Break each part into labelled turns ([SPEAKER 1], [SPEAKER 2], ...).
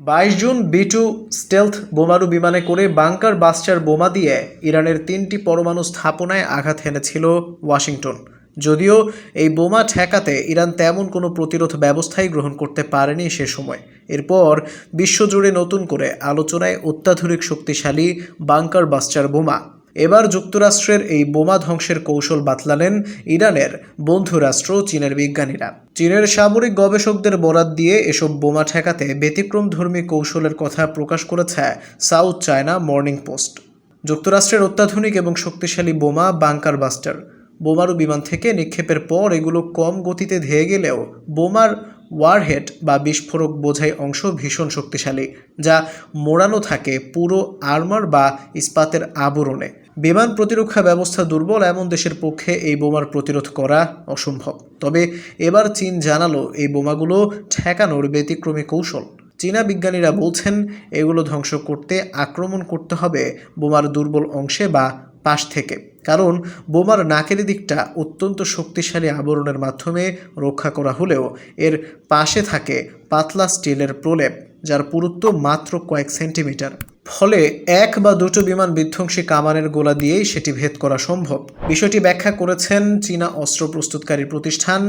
[SPEAKER 1] বাইশ June B two stealth বোমারু বিমানে করে বাংকার বাস্টার বোমা দিয়ে ইরানের তিনটি পরমাণু স্থাপনায় আঘাত হেনেছিল ওয়াশিংটন। যদিও এই বোমা ঠেকাতে ইরান তেমন কোনো প্রতিরোধ ব্যবস্থাই গ্রহণ করতে পারেনি সে সময়। এরপর বিশ্বজুড়ে নতুন করে আলোচনায় অত্যাধুনিক শক্তিশালী বাংকার বাস্টার বোমা। এবার যুক্তরাষ্ট্রের এই বোমা ধ্বংসের কৌশল বাতলালেন ইরানের বন্ধু রাষ্ট্র চীনের বিজ্ঞানীরা। চীনের সামরিক গবেষকদের বরাত দিয়ে এসব বোমা ঠেকাতে ব্যতিক্রমধর্মী কৌশলের কথা প্রকাশ করেছে সাউথ চায়না মর্নিং পোস্ট। যুক্তরাষ্ট্রের অত্যাধুনিক এবং শক্তিশালী বোমা বাংকার বাস্টার। বোমারু বিমান থেকে নিক্ষেপের পর এগুলো কম গতিতে ধেয়ে গেলেও বোমার ওয়ারহেড বা বিস্ফোরক বোঝাই অংশ ভীষণ শক্তিশালী, যা মোড়ানো থাকে পুরো আর্মার বা ইস্পাতের আবরণে। বিমান প্রতিরক্ষা ব্যবস্থা দুর্বল, এমন দেশের পক্ষে এই বোমার প্রতিরোধ করা অসম্ভব। তবে এবার চীন জানালো, এই বোমাগুলো ঠেকানোর ব্যতিক্রমী কৌশল। চীনা বিজ্ঞানীরা বলছেন, এগুলো ধ্বংস করতে আক্রমণ করতে হবে বোমার দুর্বল অংশে বা পাশ থেকে। কারণ বোমার নাকের দিকটা অত্যন্ত শক্তিশালী আবরণের মাধ্যমে রক্ষা করা হলেও এর পাশে থাকে পাতলা স্টিলের প্রলেপ, যার পুরুত্ব মাত্র কয়েক সেন্টিমিটার। ফলে এক বা দুটো বিমান বিধ্বংসী কামানের গোলা দিয়েই সেটি ভেদ করা সম্ভব। বিষয়টি ব্যাখ্যা করেছেন চীনা অস্ত্র প্রস্তুতকারী প্রতিষ্ঠান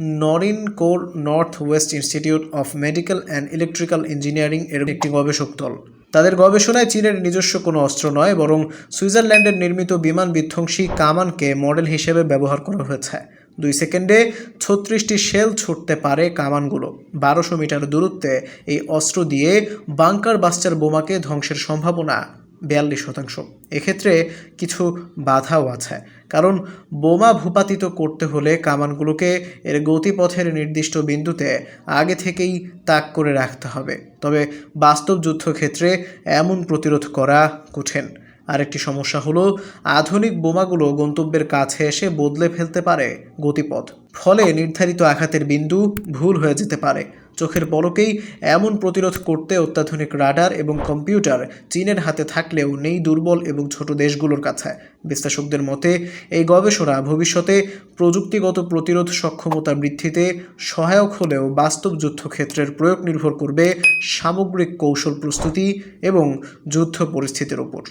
[SPEAKER 1] Norin core north west institute of medical and electrical engineering এর একটি গবেষক দল। তাদের গবেষণায় চীনের নিজস্ব কোনো অস্ত্র নয়, বরং সুইজারল্যান্ডের নির্মিত বিমান বিধ্বংসী কামানকে মডেল হিসেবে ব্যবহার করা হয়েছে। দুই সেকেন্ডে ছত্রিশটি শেল ছুটতে পারে কামানগুলো। বারোশো মিটার দূরত্বে এই অস্ত্র দিয়ে বাংকার বাস্টার বোমাকে ধ্বংসের সম্ভাবনা। বিয়াল্লিশ শতাংশ। এক্ষেত্রে কিছু বাধাও আছে। কারণ বোমা ভূপাতিত করতে হলে কামানগুলোকে এর গতিপথের নির্দিষ্ট বিন্দুতে আগে থেকেই তাক করে রাখতে হবে। তবে বাস্তব যুদ্ধক্ষেত্রে এমন প্রতিরোধ করা কঠিন। আরেকটি সমস্যা হলো, আধুনিক বোমাগুলো গন্তব্যের কাছে এসে বদলে ফেলতে পারে গতিপথ। ফলে নির্ধারিত আঘাতের বিন্দু ভুল হয়ে যেতে পারে। চোখের পলকেই এমন প্রতিরোধ করতে অত্যাধুনিক রাডার এবং কম্পিউটার চীনের হাতে থাকলেও নেই দুর্বল এবং ছোট দেশগুলোর কাছে। বিশ্লেষকদের মতে, এই গবেষণা ভবিষ্যতে প্রযুক্তিগত প্রতিরোধ সক্ষমতা বৃদ্ধিতে সহায়ক হলেও বাস্তব যুদ্ধক্ষেত্রের প্রয়োগ নির্ভর করবে সামগ্রিক কৌশল প্রস্তুতি এবং যুদ্ধ পরিস্থিতির উপর